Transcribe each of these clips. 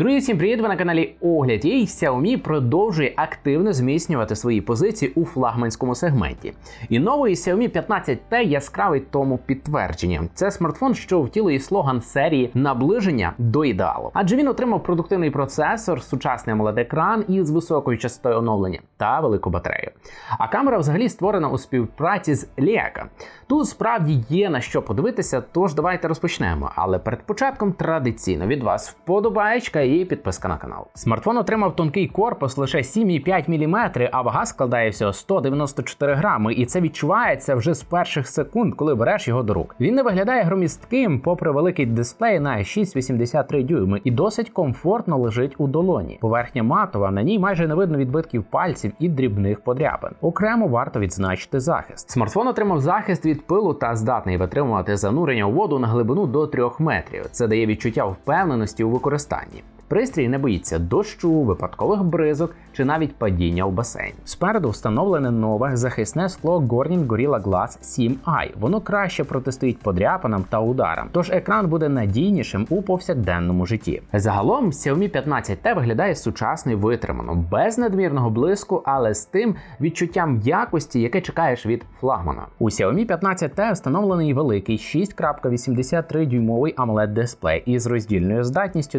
Друзі, всім привіт! Ви на каналі Огляд. І Xiaomi продовжує активно зміцнювати свої позиції у флагманському сегменті. І новий Xiaomi 15T яскравий тому підтвердження. Це смартфон, що втілює слоган серії наближення до ідеалу. Адже він отримав продуктивний процесор, сучасний amoled екран із високою частотою оновлення та велику батарею. А камера взагалі створена у співпраці з Leica. Тут справді є на що подивитися, тож давайте розпочнемо. Але перед початком традиційно від вас вподобаєчка і підписка на канал. Смартфон отримав тонкий корпус лише 7,5 мм, а вага складає всього 194 грами, і це відчувається вже з перших секунд, коли береш його до рук. Він не виглядає громістким, попри великий дисплей на 6,83 дюйми, і досить комфортно лежить у долоні. Поверхня матова, на ній майже не видно відбитків пальців і дрібних подряпин. Окремо варто відзначити захист. Смартфон отримав захист від пилу та здатний витримувати занурення у воду на глибину до 3 метрів. Це дає відчуття впевненості у використанні. Пристрій не боїться дощу, випадкових бризок чи навіть падіння у басейн. Спереду встановлене нове захисне скло Corning Gorilla Glass 7i. Воно краще протистоїть подряпинам та ударам, тож екран буде надійнішим у повсякденному житті. Загалом Xiaomi 15T виглядає сучасно і витримано, без надмірного блиску, але з тим відчуттям якості, яке чекаєш від флагмана. У Xiaomi 15T встановлений великий 6.83 дюймовий AMOLED дисплей із роздільною здатністю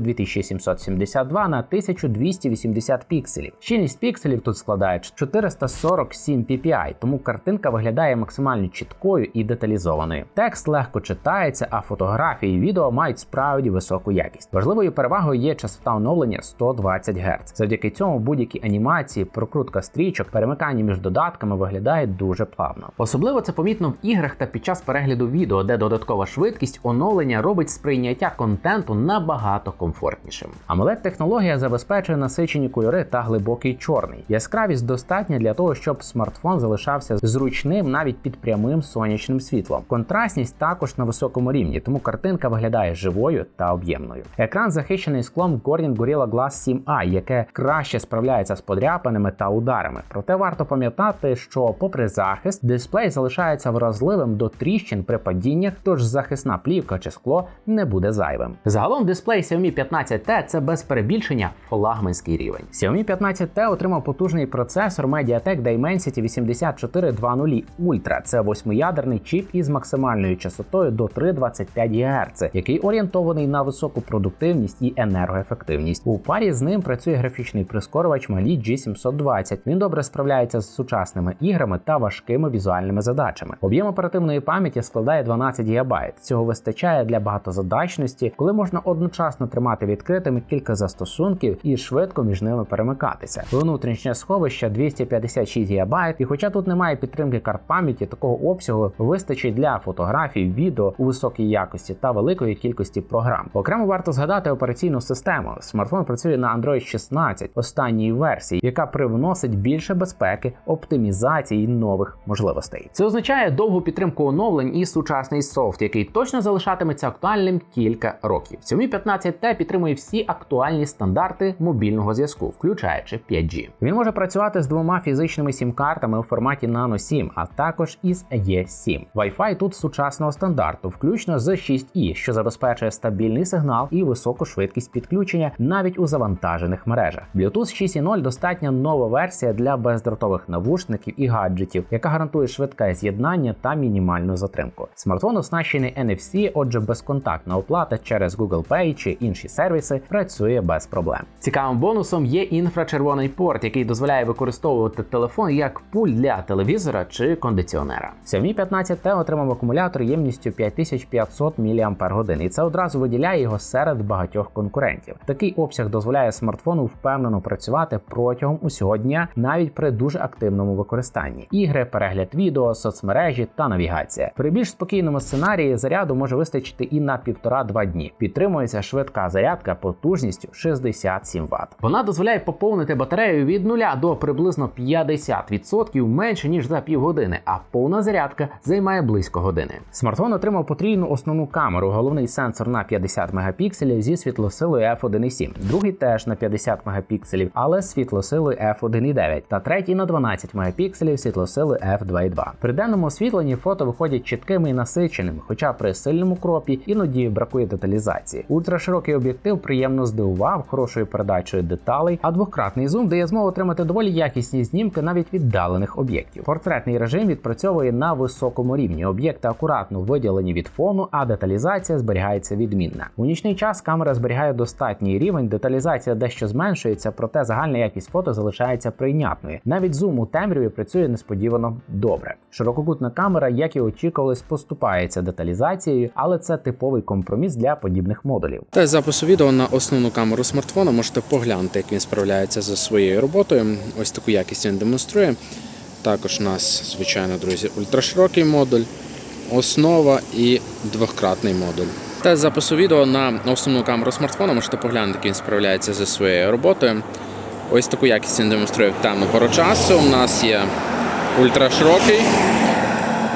2772 на 1280 пікселів. Щільність пікселів тут складає 447 ppi, тому картинка виглядає максимально чіткою і деталізованою. Текст легко читається, а фотографії і відео мають справді високу якість. Важливою перевагою є частота оновлення 120 Гц. Завдяки цьому будь-які анімації, прокрутка стрічок, перемикання між додатками виглядає дуже плавно. Особливо це помітно в іграх та під час перегляду відео, де додаткова швидкість оновлення робить сприйняття контенту набагато комфортнішим. Amoled технологія забезпечує насичені кольори та глибокий чорний. Яскравість достатня для того, щоб смартфон залишався зручним навіть під прямим сонячним світлом. Контрастність також на високому рівні, тому картинка виглядає живою та об'ємною. Екран захищений склом Corning Gorilla Glass 7i, яке краще справляється з подряпинами та ударами. Проте варто пам'ятати, що, попри захист, дисплей залишається вразливим до тріщин при падіннях, тож захисна плівка чи скло не буде зайвим. Загалом дисплей Xiaomi 15T це без перебільшення флагманський рівень. Xiaomi 15T отримав потужний процесор MediaTek Dimensity 8420 Ultra. Це восьмиядерний чіп із максимальною частотою до 3,25 ГГц, який орієнтований на високу продуктивність і енергоефективність. У парі з ним працює графічний прискорювач Mali G720. Він добре справляється з сучасними іграми та важкими візуальними задачами. Об'єм оперативної пам'яті складає 12 ГБ. Цього вистачає для багатозадачності, коли можна одночасно тримати відкритими кілька застосунків і швидко між ними перемикатися. Внутрішнє сховище 256 ГБ, і хоча тут немає підтримки карт пам'яті, такого обсягу вистачить для фотографій, відео у високій якості та великої кількості програм. Окремо варто згадати операційну систему. Смартфон працює на Android 16 останньої версії, яка привносить більше безпеки, оптимізації і нових можливостей. Це означає довгу підтримку оновлень і сучасний софт, який точно залишатиметься актуальним кілька років. Xiaomi 15T підтримує всі актуальні стандарти мобільного зв'язку, включаючи 5G. Він може працювати з двома фізичними сім-картами у форматі Nano 7, а також із E7. Wi-Fi тут сучасного стандарту, включно з 6E, що забезпечує стабільний сигнал і високу швидкість підключення навіть у завантажених мережах. Bluetooth 6.0 достатня нова версія для бездротових навушників і гаджетів, яка гарантує швидке з'єднання та мінімальну затримку. Смартфон оснащений NFC, отже, безконтактна оплата через Google Pay чи інші сервіси працює без проблем. Цікавим бонусом є інфрачервоний порт, який дозволяє використовувати телефон як пульт для телевізора чи кондиціонера. Xiaomi 15T отримав акумулятор ємністю 5500 мАч, і це одразу виділяє його серед багатьох конкурентів. Такий обсяг дозволяє смартфону впевнено працювати протягом усього дня, навіть при дуже активному використанні. Ігри, перегляд відео, соцмережі та навігація. При більш спокійному сценарії заряду може вистачити і на 1,5-2 дні. Підтримується швидка зарядка потужністю 67 Вт. Вона дозволяє поповнити батарею від 0 до приблизно 50% менше ніж за півгодини, а повна зарядка займає близько години. Смартфон отримав потрійну основну камеру, головний сенсор на 50 мегапікселів зі світлосилою f1.7, другий теж на 50 мегапікселів, але з світлосилою f1.9, та третій на 12 мегапікселів світлосилою f2.2. При денному освітленні фото виходять чіткими і насиченими, хоча при сильному кропі іноді бракує деталізації. Ультраширокий об'єктив приємно приємно здивував хорошою передачею деталей, а двократний зум дає змогу отримати доволі якісні знімки навіть віддалених об'єктів. Портретний режим відпрацьовує на високому рівні. Об'єкти акуратно виділені від фону, а деталізація зберігається відмінна. У нічний час камера зберігає достатній рівень, деталізація дещо зменшується, проте загальна якість фото залишається прийнятною. Навіть зум у темряві працює несподівано добре. Ширококутна камера, як і очікувалось, поступається деталізацією, але це типовий компроміс для подібних модулів. Та запису відео на основну камеру смартфона можете поглянути, як він справляється зі своєю роботою. Ось таку якість він демонструє. Також у нас, звичайно, друзі, ультраширокий модуль, основа і двократний модуль. Та запису відео на основну камеру смартфона можете поглянути, як він справляється зі своєю роботою. Ось таку якість він демонструє в темну пору часу. У нас є ультраширокий,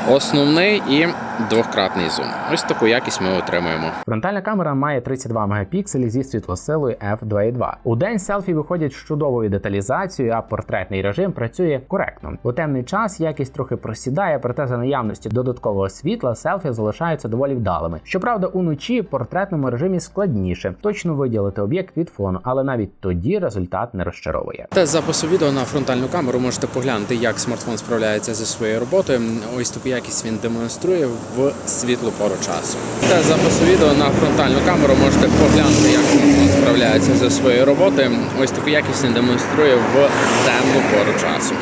основний і двократний зум. Ось таку якість ми отримуємо. Фронтальна камера має 32 мегапікселі зі світлосилою f2.2. У день селфі виходять з чудовою деталізацією, а портретний режим працює коректно. У темний час якість трохи просідає, проте за наявності додаткового світла селфі залишаються доволі вдалими. Щоправда, уночі в портретному режимі складніше точно виділити об'єкт від фону, але навіть тоді результат не розчаровує. Та запису відео на фронтальну камеру можете поглянути, як смартфон справляється зі своєю роботою. Ось таку якість він демонструє в світлу пору часу. Та запису відео на фронтальну камеру можете поглянути, як смартфон справляється зі своєю роботою. Ось таку якість він демонструє в темну пору часу.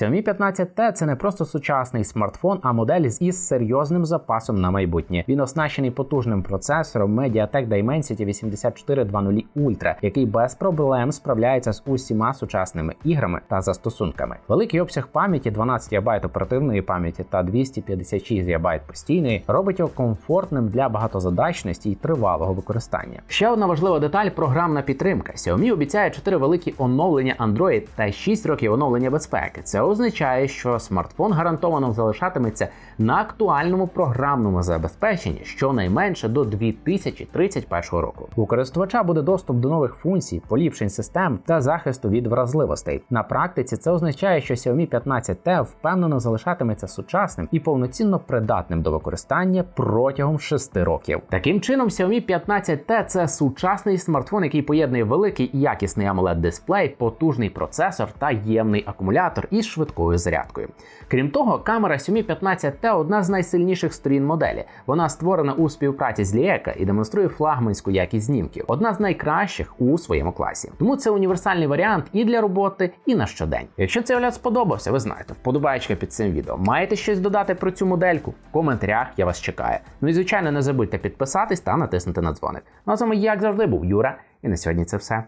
Xiaomi 15T – це не просто сучасний смартфон, а модель із серйозним запасом на майбутнє. Він оснащений потужним процесором MediaTek Dimensity 8420 Ultra, який без проблем справляється з усіма сучасними іграми та застосунками. Великий обсяг пам'яті 12 ГБ оперативної пам'яті та 256 ГБ постійної робить його комфортним для багатозадачності і тривалого використання. Ще одна важлива деталь програмна підтримка. Xiaomi обіцяє 4 великі оновлення Android та 6 років оновлення безпеки. Це означає, що смартфон гарантовано залишатиметься на актуальному програмному забезпеченні щонайменше до 2031 року. У користувача буде доступ до нових функцій, поліпшень систем та захисту від вразливостей. На практиці це означає, що Xiaomi 15T впевнено залишатиметься сучасним і повноцінно придатним до використання протягом 6 років. Таким чином, Xiaomi 15T – це сучасний смартфон, який поєднує великий і якісний amoled дисплей, потужний процесор та ємний акумулятор із швидкою зарядкою. Крім того, камера Xiaomi 15T одна з найсильніших сторін моделі. Вона створена у співпраці з Leica і демонструє флагманську якість знімків, одна з найкращих у своєму класі. Тому це універсальний варіант і для роботи, і на щодень. Якщо цей огляд сподобався, ви знаєте, вподобаєчка під цим відео. Маєте щось додати про цю модельку? В коментарях я вас чекаю. Ну і звичайно, не забудьте підписатись та натиснути на дзвоник. Ну а з вами, як завжди, був Юра, і на сьогодні це все.